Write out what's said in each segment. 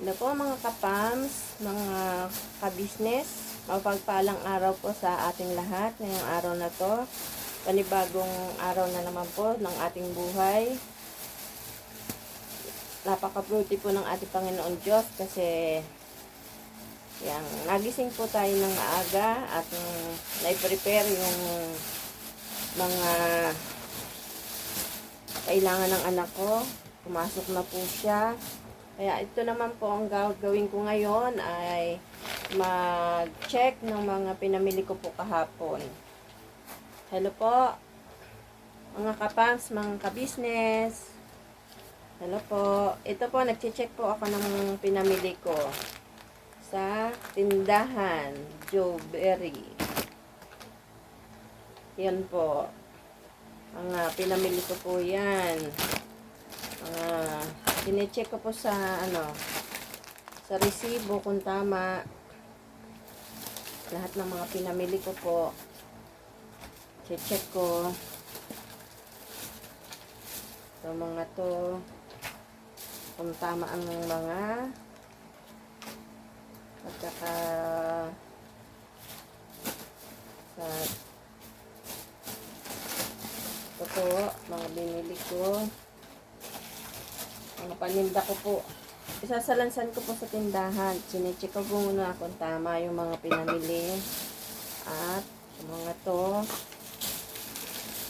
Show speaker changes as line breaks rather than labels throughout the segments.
Hello po mga kapams, mga kabisnes. Mapagpalang araw po sa ating lahat ngayong araw na to. Panibagong araw na naman po ng ating buhay. Napaka-fruity po ng ating Panginoon Diyos kasi yang nagising po tayo ng maaga at um, na-prepare yung mga kailangan ng anak ko. Pumasok na po siya. Kaya ito naman po ang gagawin ko ngayon ay mag-check ng mga pinamili ko po kahapon. Hello po, mga kapams, mga kabisnes. Hello po. Ito po, nag-check po ako ng pinamili ko sa tindahan Joe Berry. Yan po. Mga pinamili ko po yan. Mga Sinecheck ko po sa ano sa resibo kung tama. Lahat ng mga pinamili ko po check ko. Ito mga to. Kung tama ang mga. At saka sa po mga binili ko paninda ko po. Isasalansan ko po sa tindahan. Sinecheck ko muna kung tama yung mga pinamili. At mga to.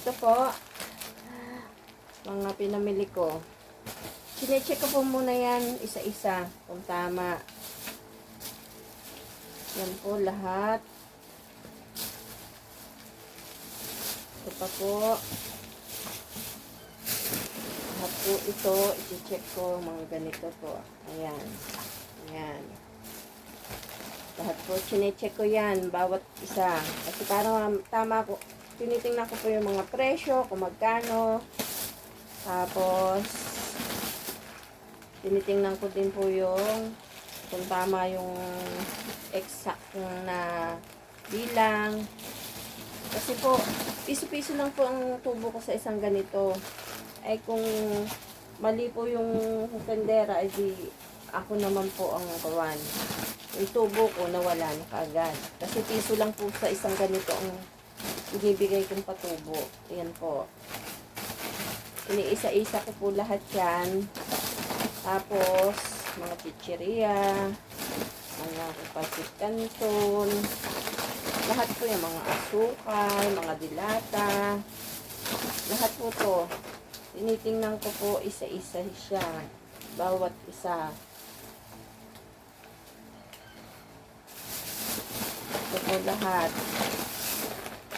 Ito po. Mga pinamili ko. Sinecheck ko po muna yan isa-isa kung tama. Yan po lahat. Ito pa po po ito, i-check ko mga ganito po. Ayan. Ayan. Lahat po, chinecheck ko yan, bawat isa. Kasi para tama ko, tinitingnan ko po yung mga presyo, kung magkano. Tapos, tinitingnan ko din po yung kung tama yung exact na bilang. Kasi po, piso-piso lang po ang tubo ko sa isang ganito ay kung mali po yung tendera, ay di ako naman po ang kawan. Yung tubo ko nawala na kaagad. Kasi piso lang po sa isang ganito ang ibibigay kong patubo. Ayan po. Iniisa-isa ko po lahat yan. Tapos, mga chicheria, mga pasit canton, lahat po yung mga asukal, mga dilata, lahat po to. Tinitingnan ko po isa-isa siya. Bawat isa. Ito po lahat.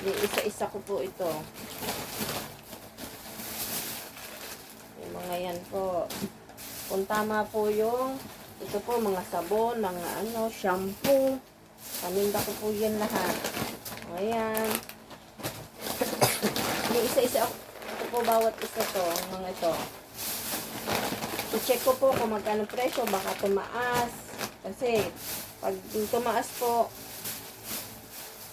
Isa-isa ko po ito. Yung mga yan po. Kung tama po yung ito po mga sabon, mga ano, shampoo. Paninda ko po yan lahat. Ayan. Yung isa-isa ako po bawat isa to, mga ito. I-check ko po kung magkano presyo, baka tumaas. Kasi, pag tumaas po,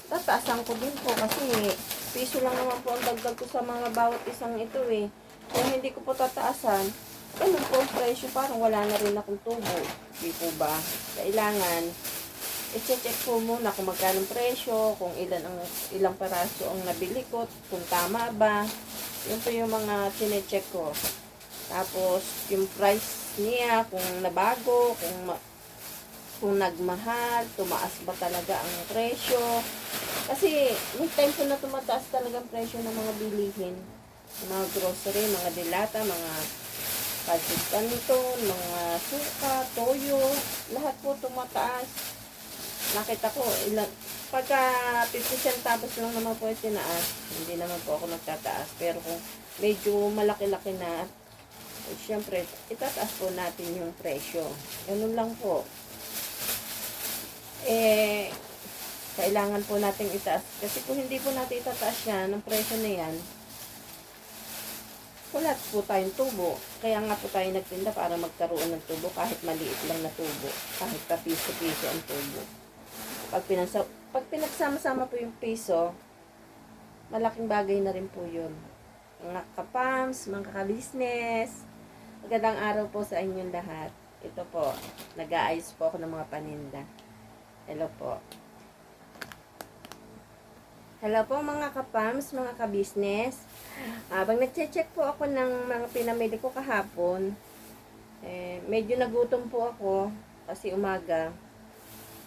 tataasan ko din po kasi piso lang naman po ang dagdag ko sa mga bawat isang ito eh. Kung hindi ko po tataasan, ganun po ang presyo, parang wala na rin akong tubo. Di po ba? Kailangan, i-check po muna kung magkano presyo, kung ilan ang ilang peraso ang nabili ko, kung tama ba. Yun po yung mga chinecheck ko. Tapos, yung price niya, kung nabago, kung kung nagmahal, tumaas ba talaga ang presyo. Kasi, may time po na tumataas talaga ang presyo ng mga bilihin. Mga grocery, mga dilata, mga pasit canton, mga suka, toyo, lahat po tumataas. Nakita ko, ilan, pagka 50 centavos lang naman po yung tinaas, hindi naman po ako nagtataas. Pero kung medyo malaki-laki na, eh, syempre, itataas po natin yung presyo. Ganun lang po. Eh, kailangan po natin itaas. Kasi kung hindi po natin itataas yan, ang presyo na yan, wala po tayong tubo. Kaya nga po tayo nagtinda para magkaroon ng tubo kahit maliit lang na tubo. Kahit pa piso-piso ang tubo. Pag, pinasa pag pinagsama-sama po yung piso, malaking bagay na rin po yun. Mga kapams, mga kabisnes, magandang araw po sa inyong lahat. Ito po, nag-aayos po ako ng mga paninda. Hello po. Hello po mga kapams, mga kabisnes. Habang nagche-check po ako ng mga pinamili ko kahapon, eh, medyo nagutom po ako kasi umaga.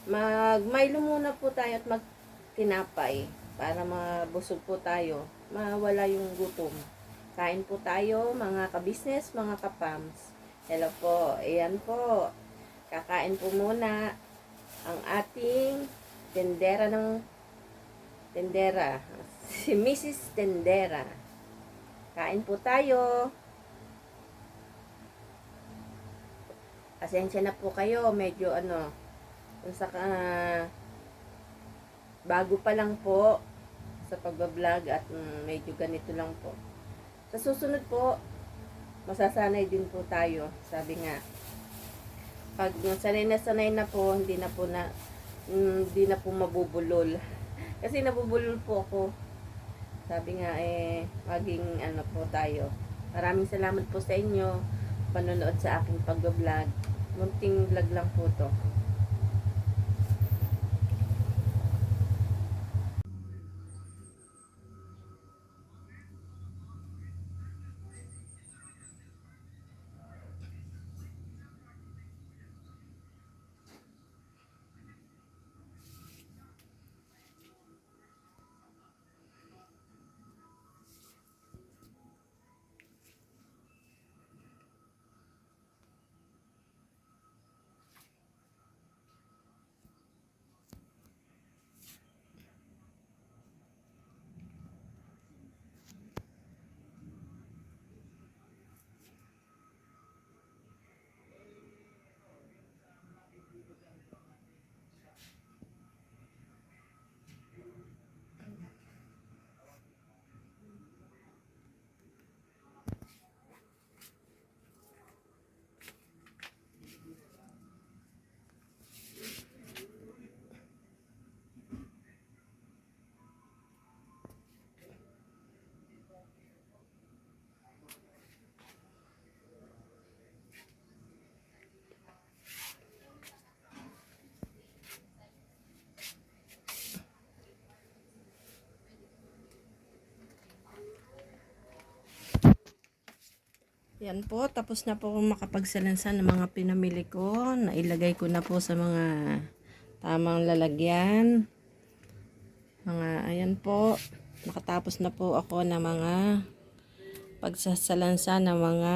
Mag Milo muna po tayo at magtinapay para mabusog po tayo, mawala yung gutom. Kain po tayo mga kabisnes, mga kapams. Hello po, ayan po. Kakain po muna ang ating tendera ng tendera. Si Mrs. Tendera. Kain po tayo. Pasensya na po kayo, medyo ano, saka bago pa lang po sa pagbablog at mm, medyo ganito lang po. Sa susunod po, masasanay din po tayo. Sabi nga, pag sanay na sanay na po, hindi na po na, mm, hindi na po mabubulol. Kasi nabubulol po ako. Sabi nga eh, maging ano po tayo. Maraming salamat po sa inyo panonood sa aking pag-vlog. Munting vlog lang po to. Yan po, tapos na po akong makapagsalansan ng mga pinamili ko. Nailagay ko na po sa mga tamang lalagyan. Mga, ayan po, nakatapos na po ako ng mga pagsasalansan ng mga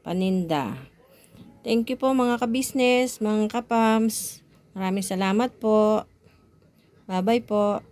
paninda. Thank you po mga kabisnes, mga kapams. Maraming salamat po. Bye-bye po.